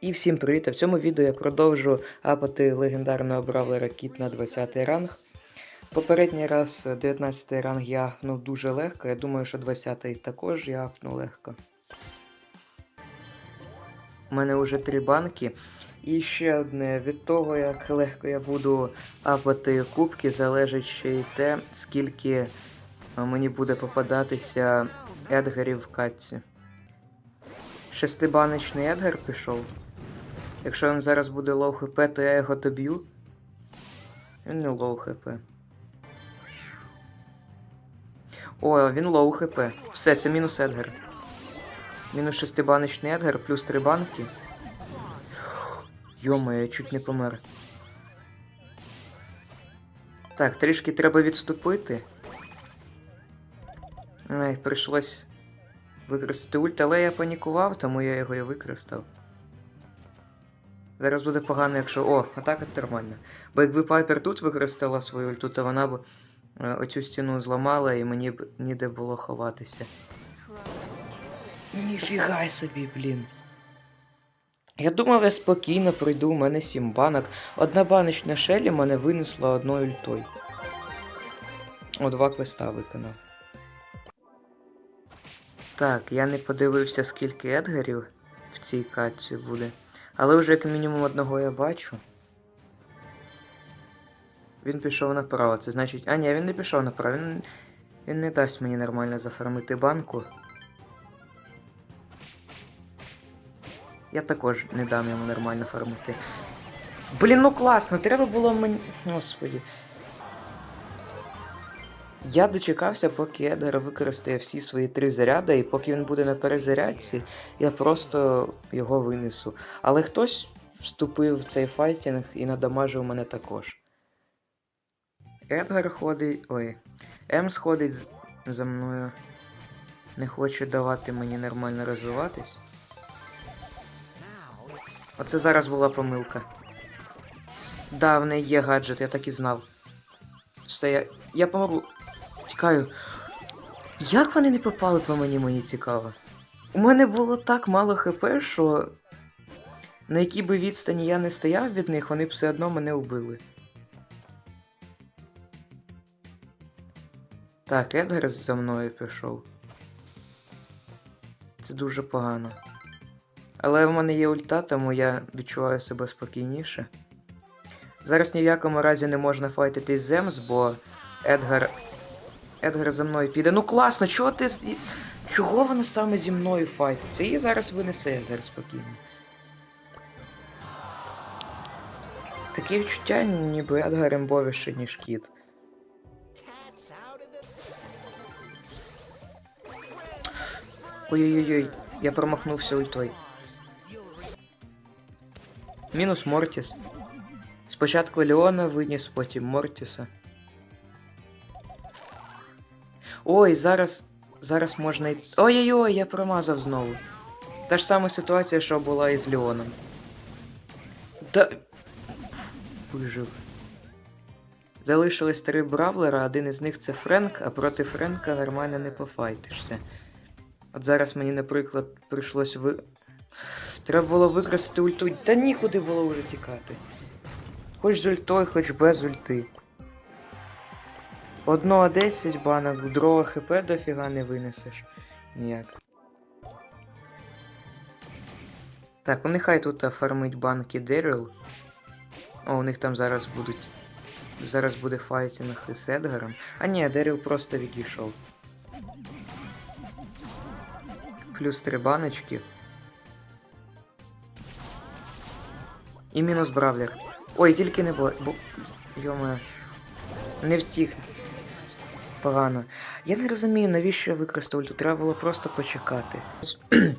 І всім привіт! В цьому відео я продовжу апати легендарного бравлера Кіт на 20 ранг. Попередній раз 19 ранг я апнув дуже легко, я думаю, що 20 також я апну легко. У мене вже три банки. І ще одне, від того, як легко я буду апати кубки, залежить ще й те, скільки мені буде попадатися едгарів в катці. Шестибаночний Едгар пішов. Якщо він зараз буде лоу хп, то я його доб'ю. Він не лоу хп. О, він лоу хп. Все, це мінус Едгар. Мінус шестибаночний Едгар, плюс три банки. Йома, я чуть не помер. Так, трішки треба відступити. Ай, прийшлось використати ульт, але я панікував, тому я його і використав. Зараз буде погано, якщо. О, атака нормальна. Бо якби Пайпер тут використала свою ульту, то вона б е, оцю стіну зламала і мені б ніде було ховатися. Ніфіга собі, блін. Я думав, я спокійно пройду, у мене сім банок. Одна баночна шелі мене винесла одною ультою. О, два квеста виконав. Так, я не подивився, скільки едгарів в цій катці буде. Але вже як мінімум одного я бачу. Він пішов направо, це значить. А, ні, він не пішов направо. Він, він не дасть мені нормально зафармити банку. Я також не дам йому нормально фармити. Блін, ну класно, треба було мені. Господі. Я дочекався, поки Едгар використає всі свої три заряди, і поки він буде на перезарядці, я просто його винесу. Але хтось вступив в цей файтінг і надамажив мене також. Едгар ходить. Ой. Емс ходить за мною. Не хоче давати мені нормально розвиватись. Оце зараз була помилка. Да, в неї є гаджет, я так і знав. Все, я. Я помру. Тікаю. Як вони не попали по мені, мені цікаво. У мене було так мало хп, що на якій би відстані я не стояв від них, вони б все одно мене вбили. Так, Едгар за мною пішов. Це дуже погано. Але в мене є ульта, тому я відчуваю себе спокійніше. Зараз ні в якому разі не можна файтитись з Земс, бо Едгар. Едгар за мною піде. Ну класно, чого ти. Чого вона саме зі мною файтиться? Її зараз винесе Едгар спокійно. Таке відчуття, ніби Едгар імбовіше, ніж кіт. Ой-ой-ой, я промахнувся ультой. Мінус Мортіс. Спочатку Леона виніс, потім Мортіса. Ой, зараз. Зараз можна й. Ой-ой-ой, я промазав знову. Та ж сама ситуація, що була і з Леоном. Та. Вижив. Залишилось три бравлера, один із них це Френк, а проти Френка нормально не пофайтишся. От зараз мені, наприклад, прийшлось ви. Треба було використати ульту. Та нікуди було вже тікати. Хоч з ультою, хоч без ульти. Одного 10 банок, другого хп дофіга не винесеш. Ніяк. Так, ну нехай тут а, фармить банки Деріл. О, у них там зараз будуть. Зараз буде файтінг із Едгаром. А ні, Деріл просто відійшов. Плюс три баночки. І мінус бравлер. Ой, тільки не бо. Йома. Не втік. Погано. Я не розумію, навіщо я використав ульту. Треба було просто почекати.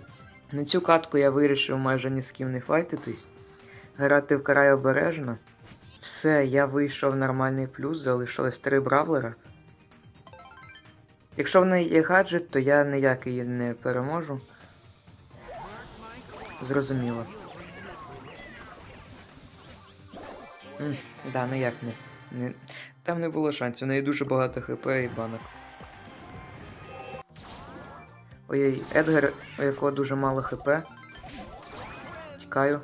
На цю катку я вирішив майже ні з ким не файтитись. Грати в карай обережно. Все, я вийшов в нормальний плюс, залишилось три бравлера. Якщо в неї є гаджет, то я ніяк її не переможу. Зрозуміло. М, да, ніяк не, не. Там не було шансів, у неї дуже багато хп і банок. Ой-ой, Едгар, у якого дуже мало хп. Тікаю.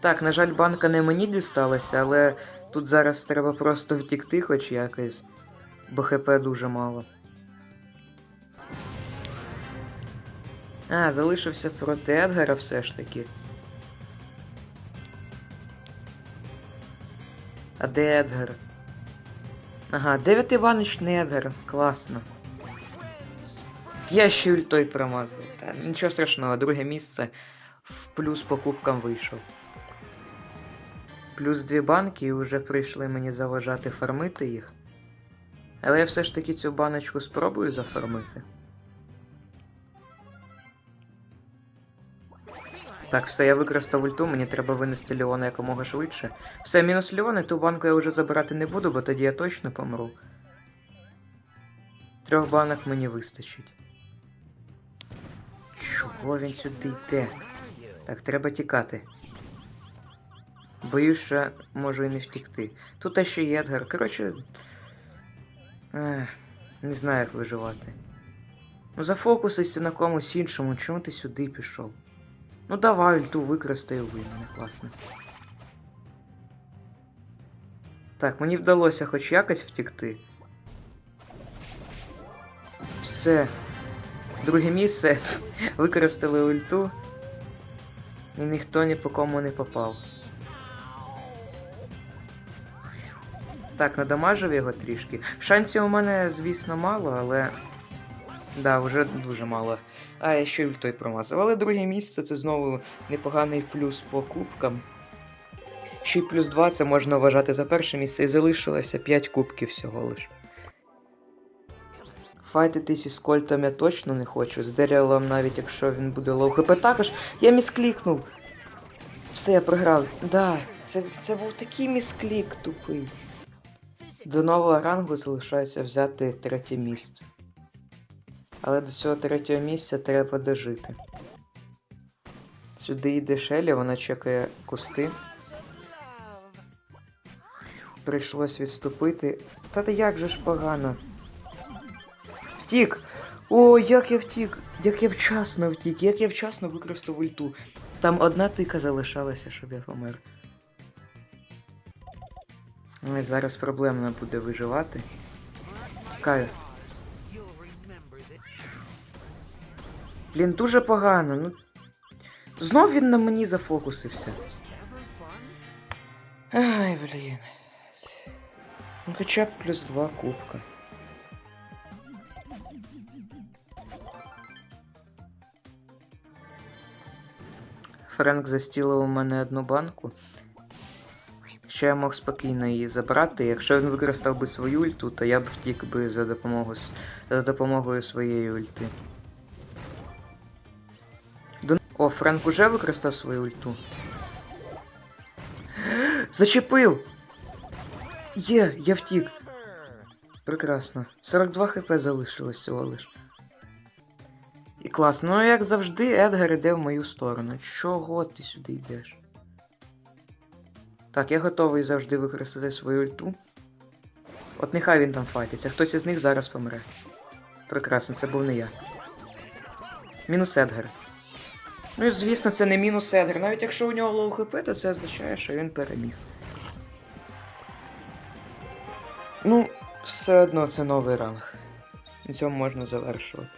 Так, на жаль, банка не мені дісталася, але тут зараз треба просто втікти хоч якось, бо ХП дуже мало. А, залишився проти Едгара все ж таки. А де Едгар? Ага, 9 Іванич не Едгар. Класно. Я ще ультой промазав. Та, нічого страшного, друге місце в плюс по кубкам вийшов. Плюс дві банки і вже прийшли мені заважати фармити їх. Але я все ж таки цю баночку спробую зафармити. Так, все, я використав ульту, мені треба винести Леона якомога швидше. Все, мінус Леон, і ту банку я вже забирати не буду, бо тоді я точно помру. Трьох банок мені вистачить. Чого він сюди йде? Так, треба тікати. Боюсь, що можу і не втікти. Тут ще є Едгар. Коротше. Не знаю, як виживати. Ну зафокусуйся на комусь іншому, чому ти сюди пішов? Ну давай ульту використай у мене, класно. Так, мені вдалося хоч якось втікти. Все. Друге місце. Використали ульту. І ніхто ні по кому не попав. Так, надамажив його трішки. Шансів у мене, звісно, мало, але. Да, вже дуже мало. А, я ще й ультой промазав. Але друге місце це знову непоганий плюс по кубкам. Ще й плюс 2 це можна вважати за перше місце і залишилося 5 кубків всього лиш. Файтитись із Кольтом я точно не хочу. З Деріалом навіть якщо він буде лоу хп. Також я місклікнув. Все, я програв. Да, це, це був такий місклік тупий. До нового рангу залишається взяти третє місце. Але до цього третього місця треба дожити. Сюди йде Шелі, вона чекає кусти. Прийшлось відступити. Та та як же ж погано. Втік! О, як я втік! Як я вчасно втік, як я вчасно використав ульту. Там одна тика залишалася, щоб я помер. Ой, зараз проблемно буде виживати. Тікаю. Блін, дуже погано. Ну. Знов він на мені зафокусився. Ай, блін. Ну хоча б плюс два кубка. Френк застілив у мене одну банку. Ще я мог спокійно її забрати. Якщо він використав би свою ульту, то я б втік би за допомогою, за допомогою своєї ульти. О, Френк уже використав свою ульту. Зачепив! Є, я втік. Прекрасно. 42 хп залишилось всього лиш. І класно. Ну, як завжди, Едгар іде в мою сторону. Чого ти сюди йдеш? Так, я готовий завжди використати свою ульту. От нехай він там файтиться, хтось із них зараз помре. Прекрасно, це був не я. Мінус Едгар. Ну і звісно, це не мінус Едгар. Навіть якщо у нього лоу хп, то це означає, що він переміг. Ну, все одно це новий ранг. На цьому можна завершувати.